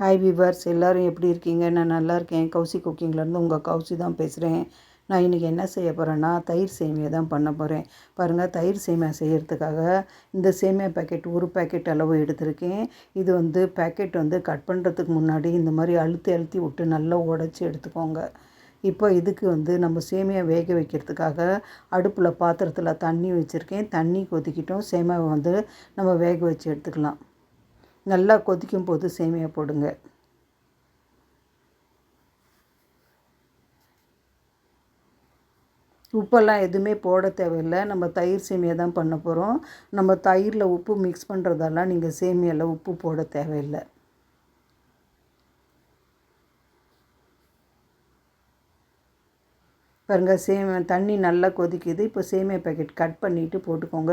Hi viewers எல்லோரும் எப்படி இருக்கீங்க? நான் நல்லா இருக்கேன். கௌசி குக்கிங்லேருந்து உங்கள் கௌசி தான் பேசுகிறேன் நான் இன்றைக்கி என்ன செய்ய போகிறேன்னா தயிர் சேமியா தான் பண்ண போகிறேன் பாருங்கள் தயிர் சேமியா செய்கிறதுக்காக இந்த சேமியா பேக்கெட் ஒரு பேக்கெட் அளவு எடுத்திருக்கேன். இது வந்து பேக்கெட் வந்து கட் பண்ணுறதுக்கு முன்னாடி இந்த மாதிரி அழுத்தி அழுத்தி விட்டு நல்லா உடச்சி எடுத்துக்கோங்க. இப்போ இதுக்கு வந்து நம்ம சேமியா வேக வைக்கிறதுக்காக அடுப்பில் பாத்திரத்தில் தண்ணி வச்சுருக்கேன். தண்ணி கொதிக்கிட்டோம். சேமியாவை வந்து நம்ம வேக வச்சு எடுத்துக்கலாம். நல்லா கொதிக்கும் போது சேமியா போடுங்க. உப்பெல்லாம் எதுவுமே போட தேவையில்லை. நம்ம தயிர் சேமியா தான் பண்ண போகிறோம் நம்ம தயிரில் உப்பு மிக்ஸ் பண்ணுறதெல்லாம் நீங்கள் சேமியாவில் உப்பு போட தேவையில்லை. பாருங்கள் சேமியா தண்ணி நல்லா கொதிக்குது. இப்போ சேமியா பேக்கெட் கட் பண்ணிவிட்டு போட்டுக்கோங்க.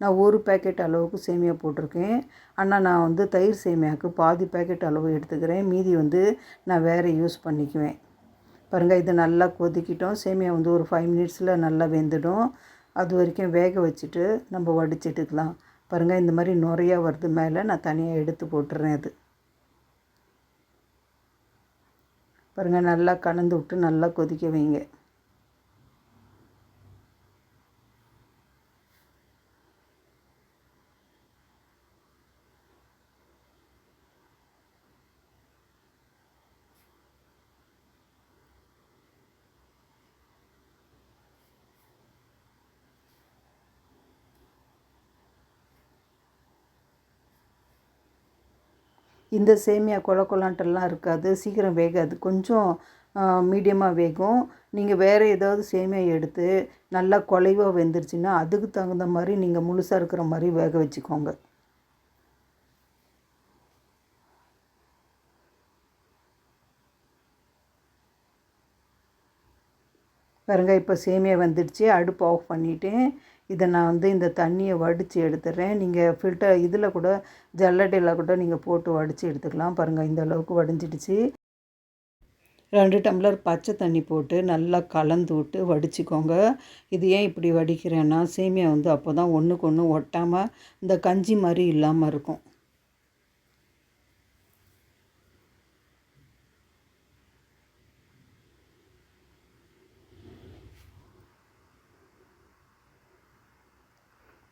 நான் ஒரு பேக்கெட் அளவுக்கு சேமியா போட்டிருக்கேன். ஆனால் நான் வந்து தயிர் சேமியாவுக்கு பாதி பேக்கெட் அளவு எடுத்துக்கிறேன். மீதி வந்து நான் வேறு யூஸ் பண்ணிக்குவேன். பாருங்கள் இது நல்லா கொதிக்கிட்டோம். சேமியா வந்து ஒரு ஃபைவ் மினிட்ஸில் நல்லா வெந்துடும். அது வரைக்கும் வேக வச்சுட்டு நம்ம வடிச்சிட்டுக்கலாம். பாருங்கள் இந்த மாதிரி நுறையா வருது மேலே நான் தனியாக எடுத்து போட்டுறேன் அது. பாருங்கள் நல்லா கலந்து விட்டு நல்லா கொதிக்க வைங்க. இந்த சேமியா கொல கொலான்ட்டெல்லாம் இருக்காது. சீக்கிரம் வேகாது. கொஞ்சம் மீடியமாக வேகும். நீங்கள் வேறு ஏதாவது சேமியா எடுத்து நல்லா குலைவாக வெந்துருச்சுன்னா அதுக்கு தகுந்த மாதிரி நீங்கள் முழுசாக இருக்கிற மாதிரி வேக வச்சுக்கோங்க. பாருங்க இப்போ சேமியா வந்துடுச்சு. அடுப்பு ஆஃப் பண்ணிவிட்டேன் இதை நான் வந்து இந்த தண்ணியை வடித்து எடுத்துடுறேன். நீங்கள் ஃபில்டர் இதில் கூட ஜல்லடையில் கூட நீங்கள் போட்டு வடித்து எடுத்துக்கலாம். பாருங்கள் இந்த அளவுக்கு வடிஞ்சிடுச்சு. ரெண்டு டம்ளர் பச்சை தண்ணி போட்டு நல்லா கலந்து விட்டு வடிச்சுக்கோங்க. இது ஏன் இப்படி வடிக்கிறேன்னா சேமியா வந்து அப்போ தான் ஒன்றுக்கு ஒன்று ஒட்டாமல் இந்த கஞ்சி மாதிரி இல்லாமல் இருக்கும்.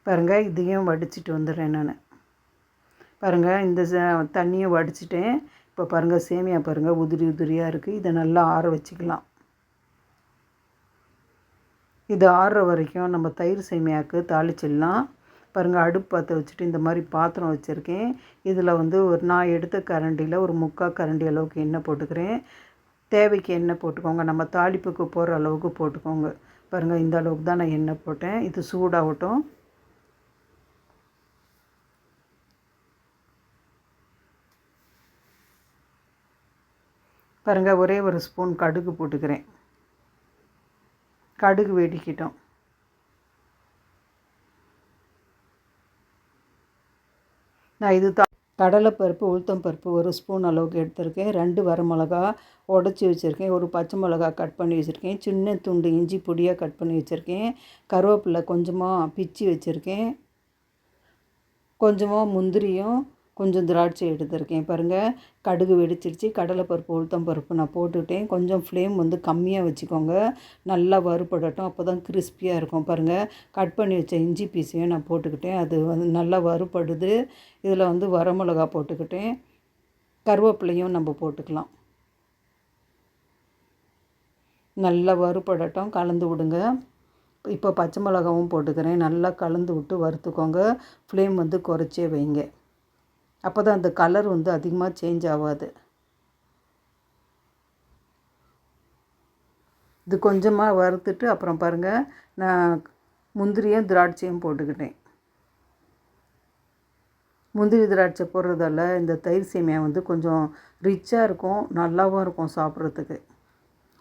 பாருங்கள் இதையும் வடிச்சிட்டு வந்துடுறேன் நான். பாருங்கள் இந்த தண்ணியும் வடிச்சிட்டேன். இப்போ பாருங்கள் சேமியா பாருங்கள் உதிரி உதிரியாக இருக்குது இதை நல்லா ஆற வச்சுக்கலாம். இது ஆறுற வரைக்கும் நம்ம தயிர் சேமியாவுக்கு தாளிச்சிடலாம். பாருங்கள் அடுப்பு பற்ற வச்சுட்டு இந்த மாதிரி பாத்திரம் வச்சுருக்கேன். இதில் வந்து ஒரு நான் எடுத்த கரண்டியில் ஒரு முக்கால் கரண்டி அளவுக்கு எண்ணெய் போட்டுக்கிறேன். தேவைக்கு எண்ணெய் போட்டுக்கோங்க. நம்ம தாளிப்புக்கு போகிற அளவுக்கு போட்டுக்கோங்க. பாருங்கள் இந்த அளவுக்கு தான் நான் எண்ணெய் போட்டேன். இது சூடாகட்டும். பாருங்கள் ஒரே ஒரு ஸ்பூன் கடுகு போட்டுக்கிறேன். கடுகு வெடிக்கிட்டோம். நான் இது த கடலைப்பருப்பு உளுத்தம் பருப்பு ஒரு ஸ்பூன் அளவுக்கு எடுத்திருக்கேன். ரெண்டு வரமிளகா உடச்சி வச்சுருக்கேன். ஒரு பச்சை மிளகா கட் பண்ணி வச்சுருக்கேன். சின்ன துண்டு இஞ்சி பொடியாக கட் பண்ணி வச்சுருக்கேன். கருவேப்பிலை கொஞ்சமாக பிச்சு வச்சுருக்கேன். கொஞ்சமாக முந்திரியும் கொஞ்சம் திராட்சை எடுத்திருக்கேன். பாருங்கள் கடுகு வெடிச்சிருச்சு. கடலைப்பருப்பு உளுத்தம் பருப்பு நான் போட்டுவிட்டேன் கொஞ்சம் ஃப்ளேம் வந்து கம்மியாக வச்சுக்கோங்க. நல்லா வறுபடட்டும். அப்போ தான் கிறிஸ்பியாக இருக்கும். பாருங்கள் கட் பண்ணி வச்ச இஞ்சி பீஸையும் நான் போட்டுக்கிட்டேன். அது வந்து நல்லா வறுபடுது. இதில் வந்து வரமிளகா போட்டுக்கிட்டேன். கருவேப்பிலையும் நம்ம போட்டுக்கலாம். நல்லா வறுபடட்டும். கலந்து விடுங்க. இப்போ பச்சை மிளகாவும் போட்டுக்கிறேன். நல்லா கலந்து விட்டு வறுத்துக்கோங்க. ஃப்ளேம் வந்து குறைச்சே வைங்க. அப்போ தான் அந்த கலர் வந்து அதிகமாக சேஞ்ச் ஆகாது இது கொஞ்சமாக வறுத்துட்டு அப்புறம் பாருங்கள் நான் முந்திரியும் திராட்சையும் போட்டுக்கிட்டேன். முந்திரி திராட்சை போடுறதால இந்த தயிர் சேமியா வந்து கொஞ்சம் ரிச்சாக இருக்கும் நல்லாவும் இருக்கும் சாப்பிட்றதுக்கு.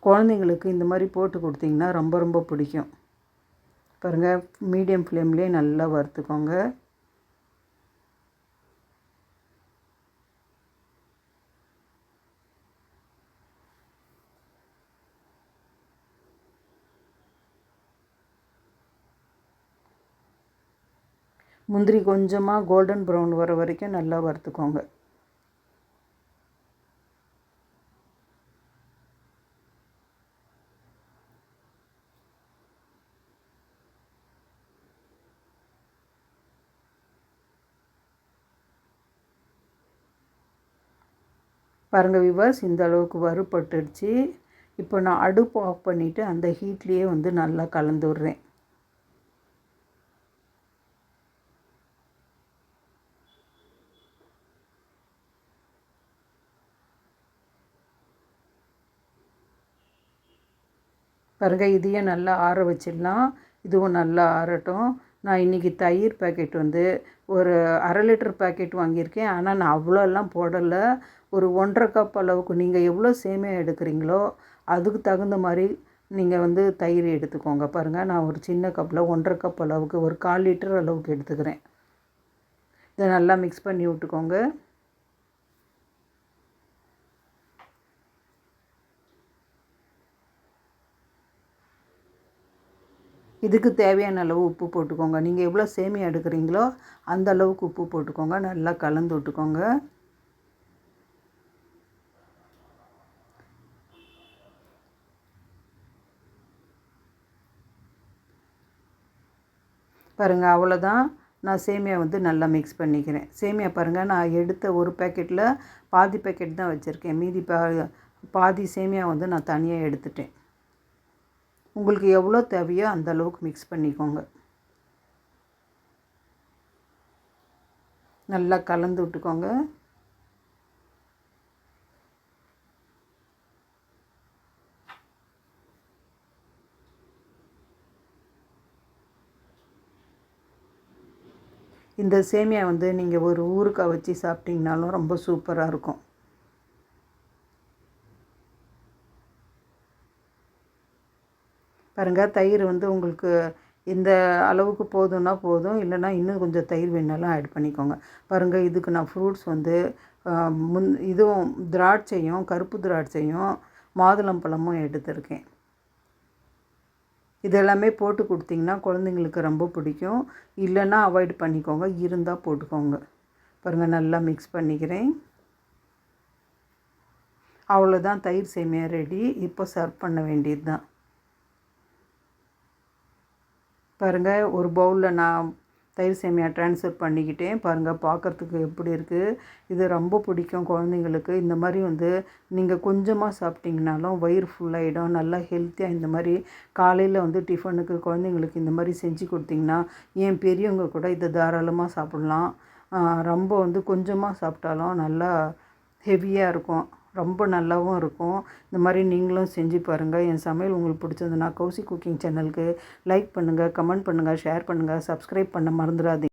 குழந்தைங்களுக்கு இந்த மாதிரி போட்டு கொடுத்தீங்கன்னா ரொம்ப ரொம்ப பிடிக்கும். பாருங்கள் மீடியம் ஃப்ளேம்லேயே நல்லா வறுத்துக்கோங்க. முந்திரி கொஞ்சமாக கோல்டன் ப்ரௌன் வர வரைக்கும் நல்லா வறுத்துக்கோங்க. பாருங்க விவாஸ் இந்த அளவுக்கு வறுபட்டுடுச்சு. இப்போ நான் அடுப்பு ஆஃப் பண்ணிவிட்டு அந்த ஹீட்லேயே வந்து நல்லா கலந்து கலந்துடுறேன் பாருங்கள் இதையும் நல்லா ஆற வச்சிடலாம். இதுவும் நல்லா ஆறட்டும். நான் இன்றைக்கி தயிர் பேக்கெட் வந்து ஒரு அரை லிட்டர் பேக்கெட் வாங்கியிருக்கேன். ஆனால் நான் அவ்வளோலாம் போடலை. ஒரு ஒன்றரை கப் அளவுக்கு நீங்கள் எவ்வளோ சேமியா எடுக்கிறீங்களோ அதுக்கு தகுந்த மாதிரி நீங்கள் வந்து தயிர் எடுத்துக்கோங்க. பாருங்கள் நான் ஒரு சின்ன கப்பில் ஒன்றரை கப் அளவுக்கு ஒரு கால் லிட்டர் அளவுக்கு எடுத்துக்கிறேன். இதை நல்லா மிக்ஸ் பண்ணி விட்டுக்கோங்க. இதுக்கு தேவையான அளவு உப்பு போட்டுக்கோங்க. நீங்கள் எவ்வளோ சேமியா எடுக்கிறீங்களோ அந்த அளவுக்கு உப்பு போட்டுக்கோங்க. நல்லா கலந்து விட்டுக்கோங்க. பாருங்கள் அவ்வளோதான் நான் சேமியா வந்து நல்லா மிக்ஸ் பண்ணிக்கிறேன். சேமியா பாருங்கள் நான் எடுத்த ஒரு பேக்கெட்டில் பாதி பேக்கெட் தான் வச்சுருக்கேன். மீதி பா பாதி சேமியா வந்து நான் தனியாக எடுத்துட்டேன். உங்களுக்கு எவ்வளோ தேவையோ அந்த அளவுக்கு மிக்ஸ் பண்ணிக்கோங்க. நல்லா கலந்து விட்டுக்கோங்க. இந்த சேமியா வந்து நீங்கள் ஒரு ஊறுக்காய் வச்சு சாப்பிட்டிங்கனாலும் ரொம்ப சூப்பராக இருக்கும். பாருங்கள் தயிர் வந்து உங்களுக்கு இந்த அளவுக்கு போதும்னா போதும் இல்லைனா இன்னும் கொஞ்சம் தயிர் வேணாலும் ஆட் பண்ணிக்கோங்க. பாருங்கள் இதுக்கு நான் ஃப்ரூட்ஸ் வந்து முன் இதுவும் திராட்சையும் கருப்பு திராட்சையும் மாதுளம்பழமும் எடுத்திருக்கேன். இதெல்லாமே போட்டு கொடுத்திங்கன்னா குழந்தைங்களுக்கு ரொம்ப பிடிக்கும். இல்லைன்னா அவாய்ட் பண்ணிக்கோங்க இருந்தால் போட்டுக்கோங்க. பாருங்கள் நல்லா மிக்ஸ் பண்ணிக்கிறேன். அவ்வளோதான் தயிர் சேமியா ரெடி இப்போ சர்வ் பண்ண வேண்டியது தான் பாருங்கள் ஒரு பவுலில் நான் தயிர் சேமியா ட்ரான்ஸ்ஃபர் பண்ணிக்கிட்டேன். பாருங்கள் பார்க்குறதுக்கு எப்படி இருக்குது இது ரொம்ப பிடிக்கும் குழந்தைங்களுக்கு. இந்த மாதிரி வந்து நீங்கள் கொஞ்சமாக சாப்பிட்டிங்கனாலும் வயிறு ஃபுல்லாகிடும் நல்லா ஹெல்த்தியாக இந்த மாதிரி காலையில் வந்து டிஃபனுக்கு குழந்தைங்களுக்கு இந்த மாதிரி செஞ்சு கொடுத்திங்கன்னா ஏன் பெரியவங்க கூட இதை தாராளமாக சாப்பிட்லாம். ரொம்ப வந்து கொஞ்சமாக சாப்பிட்டாலும் நல்லா ஹெவியாக இருக்கும். ரொம்ப நல்லாவும் இருக்கும். இந்த மாதிரி நீங்களும் செஞ்சு பாருங்கள் என் சமையல் உங்களுக்கு பிடிச்சதுன்னா கௌசி குக்கிங் சேனலுக்கு லைக் பண்ணுங்கள் கமெண்ட் பண்ணுங்கள் ஷேர் பண்ணுங்கள் சப்ஸ்கிரைப் பண்ண மறந்துடாதீங்க.